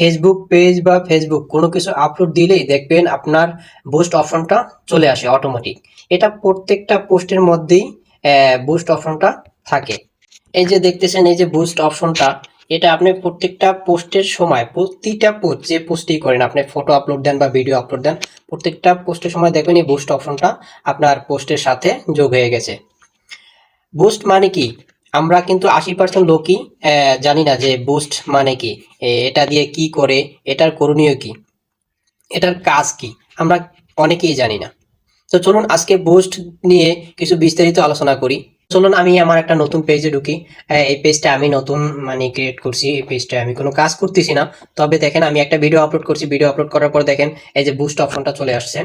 Facebook page বা Facebook কোনো কিছু আপলোড দিলেই দেখবেন আপনার বুস্ট অপশনটা চলে আসে অটোমেটিক এটা প্রত্যেকটা পোস্টের মধ্যেই বুস্ট অপশনটা থাকে। এই যে দেখতেছেন, এই যে বুস্ট অপশনটা এটা আপনি প্রত্যেকটা পোস্টের সময়, প্রতিটা পোস্ট যে পোস্টই করেন, আপনি ফটো আপলোড দেন বা ভিডিও আপলোড দেন, প্রত্যেকটা পোস্টের সময় দেখবেন এই বুস্ট অপশনটা আপনার পোস্টের সাথে যোগ হয়ে গেছে। বুস্ট মানে কি? আমরা কিন্তু আশি পার্সেন্ট লোকই জানি না যে বুস্ট মানে কি এটা দিয়ে কি করে, এটার করণীয় কি, এটার কাজ কি, আমরা অনেকেই জানি না। তো চলুন আজকে বুস্ট নিয়ে কিছু বিস্তারিত আলোচনা করি। চলুন আমি আমার একটা নতুন পেজে ঢুকি। এই পেজটা আমি নতুন মানে ক্রিয়েট করছি, এই পেজটা আমি কোনো কাজ করতেছি না। তবে দেখেন, আমি একটা ভিডিও আপলোড করছি ভিডিও আপলোড করার পর দেখেন, এই যে বুস্ট অপশনটা চলে আসছে।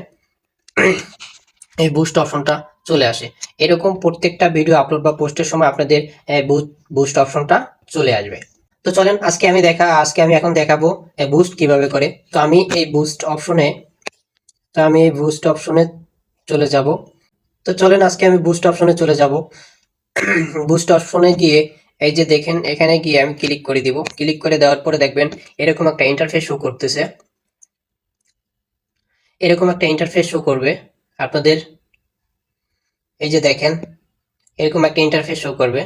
এই বুস্ট অপশনটা চলে আসে। এরকম প্রত্যেকটা ভিডিও আপলোড বা পোস্টের সময় আপনাদের বুস্ট অপশনটা চলে আসবে। তো চলেন, আজকে আমি দেখা, আজকে আমি এখন দেখাবো বুস্ট কীভাবে করে। তো আমি এই বুস্ট অপশনে তো আমি এই বুস্ট অপশনে চলে যাব। তো চলেন, আজকে আমি বুস্ট অপশনে চলে যাব। বুস্ট অপশনে গিয়ে, এই যে দেখেন, এখানে গিয়ে আমি ক্লিক করে দিব। ক্লিক করে দেওয়ার পরে দেখবেন, এরকম একটা ইন্টারফেস শো করতেছে। এরকম একটা ইন্টারফেস শো করবে। আপনাদের এই যে দেখেন, এরকম একটা ইন্টারফেস শো করবে।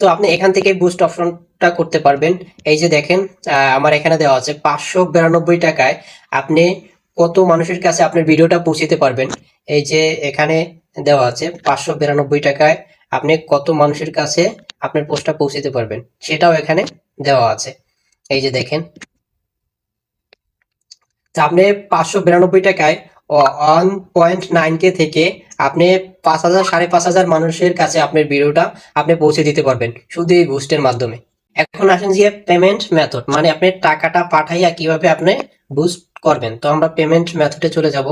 তো আপনি এখান থেকে বুস্ট অপশনটা করতে পারবেন। এই যে দেখেন আমার এখানে দেওয়া আছে পাঁচশো বিরানব্বই টাকায় আপনি কত মানুষের কাছে আপনার ভিডিওটা পৌঁছতে পারবেন। এই যে এখানে দেওয়া আছে পাঁচশো বিরানব্বই টাকায় আপনি কত মানুষের কাছে আপনার পোস্টটা পৌঁছতে পারবেন। সেটাও এখানে দেওয়া আছে। এই যে দেখেন। তা আপনি পাঁচশো বিরানব্বই টাকায় ওয়ান পয়েন্ট নাইন কে থেকে আপনি পাঁচ হাজার, সাড়ে পাঁচ হাজার মানুষের কাছে আপনার ভিডিওটা আপনি পৌঁছে দিতে পারবেন শুধু এই বুস্টের মাধ্যমে। এখন আসেন যে পেমেন্ট মেথড মানে আপনি টাকাটা পাঠাইয়া কীভাবে আপনি বুস্ট করবেন। তো আমরা পেমেন্ট মেথডে চলে যাব।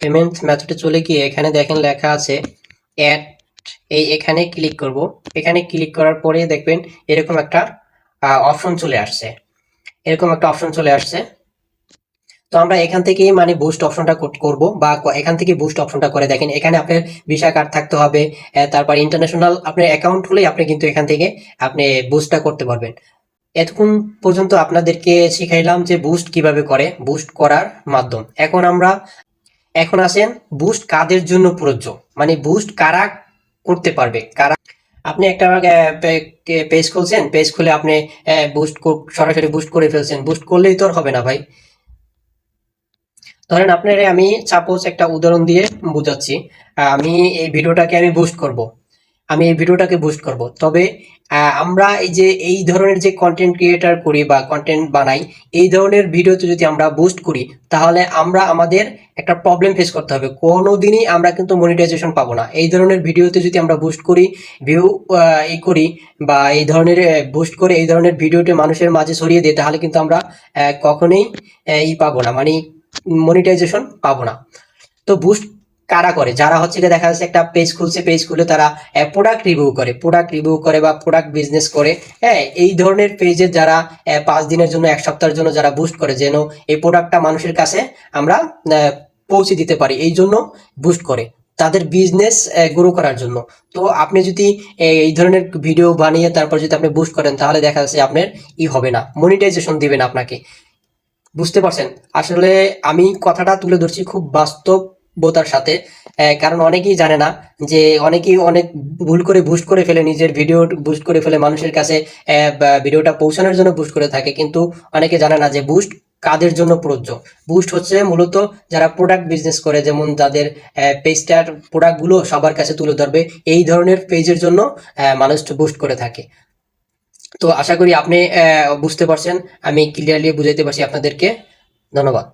পেমেন্ট মেথডে চলে গিয়ে এখানে দেখেন লেখা আছে অ্যাড এই এখানে ক্লিক করব। এখানে ক্লিক করার পরে দেখবেন এরকম একটা অপশন চলে আসছে। এরকম একটা অপশন চলে আসছে। তো আমরা এখান থেকেই মানে বুস্ট অপশনটা করব বা এখান থেকে বুস্ট অপশনটা করে দেখেন, এখানে আপনার ভিসা কার্ড থাকতে হবে তারপর ইন্টারন্যাশনাল আপনার অ্যাকাউন্ট হলেই আপনি কিন্তু এখান থেকে আপনি বুস্টটা করতে পারবেন। এতক্ষণ পর্যন্ত আপনাদেরকে শিখাইলাম যে বুস্ট কীভাবে করে বুস্ট করার মাধ্যম। এখন আমরা, এখন আসেন বুস্ট কাদের জন্য প্রযোজ্য? মানে বুস্ট কারা করতে পারবে? কারা আপনি একটা পেজ খুলছেন পেজ খুলে আপনি বুস্ট সরাসরি বুস্ট করে ফেলছেন। বুস্ট করলেই তো আর হবে না ভাই। ধরেন আপনার আমি সাপোজ একটা উদাহরণ দিয়ে বোঝাচ্ছি। আমি এই ভিডিওটাকে আমি বুস্ট করব। আমি এই ভিডিওটাকে বুস্ট করব। তবে আমরা এই যে, এই ধরনের যে কন্টেন্ট ক্রিয়েটার করি বা কন্টেন্ট বানাই, এই ধরনের ভিডিওতে যদি আমরা বুস্ট করি, তাহলে আমরা আমাদের একটা প্রবলেম ফেস করতে হবে। কোনো দিনই আমরা কিন্তু মনিটাইজেশন পাবো না। এই ধরনের ভিডিওতে যদি আমরা বুস্ট করি ভিউ এই করি বা এই ধরনের বুস্ট করে এই ধরনের ভিডিওটি মানুষের মাঝে ছড়িয়ে দিই তাহলে কিন্তু আমরা কখনোই ই পাবো না। মানে মনিটাইজেশন পাবো না। তো বুস্ট কারা করে? যারা হচ্ছে গিয়ে দেখা যাচ্ছে একটা পেজ খুলছে পেজ খুলে তারা প্রোডাক্ট রিভিউ করে প্রোডাক্ট রিভিউ করে বা প্রোডাক্ট বিজনেস করে। হ্যাঁ এই ধরনের পেজে যারা পাঁচ দিনের জন্য, এক সপ্তাহের জন্য যারা বুস্ট করে, যেন এই প্রোডাক্টটা মানুষের কাছে আমরা পৌঁছে দিতে পারি, এই জন্য বুস্ট করে, তাদের বিজনেস গ্রো করার জন্য। তো আপনি যদি এই ধরনের ভিডিও বানিয়ে তারপর যদি আপনি বুস্ট করেন, তাহলে দেখা যাচ্ছে আপনার ই হবে না মনিটাইজেশন দিবেন আপনাকে। বুঝতে পারছেন। আসলে আমি কথাটা তুলে ধরছি খুব বাস্তবতার সাথে। কারণ অনেকেই জানে না যে অনেকেই অনেক ভুল করে বুস্ট করে ফেলে, নিজের ভিডিও বুস্ট করে ফেলে মানুষের কাছে ভিডিওটা পৌঁছানোর জন্য বুস্ট করে থাকে। কিন্তু অনেকে জানে না যে বুস্ট কাদের জন্য প্রযোজ্য? বুস্ট হচ্ছে মূলত যারা প্রোডাক্ট বিজনেস করে, যেমন যাদের পেজটার প্রোডাক্টগুলো সবার কাছে তুলে ধরবে। এই ধরনের পেজের জন্য মানুষ বুস্ট করে থাকে। তো আশা করি আপনি বুঝতে পারছেন। আমি ক্লিয়ারলি বুঝাইতে পারছি আপনাদেরকে। ধন্যবাদ।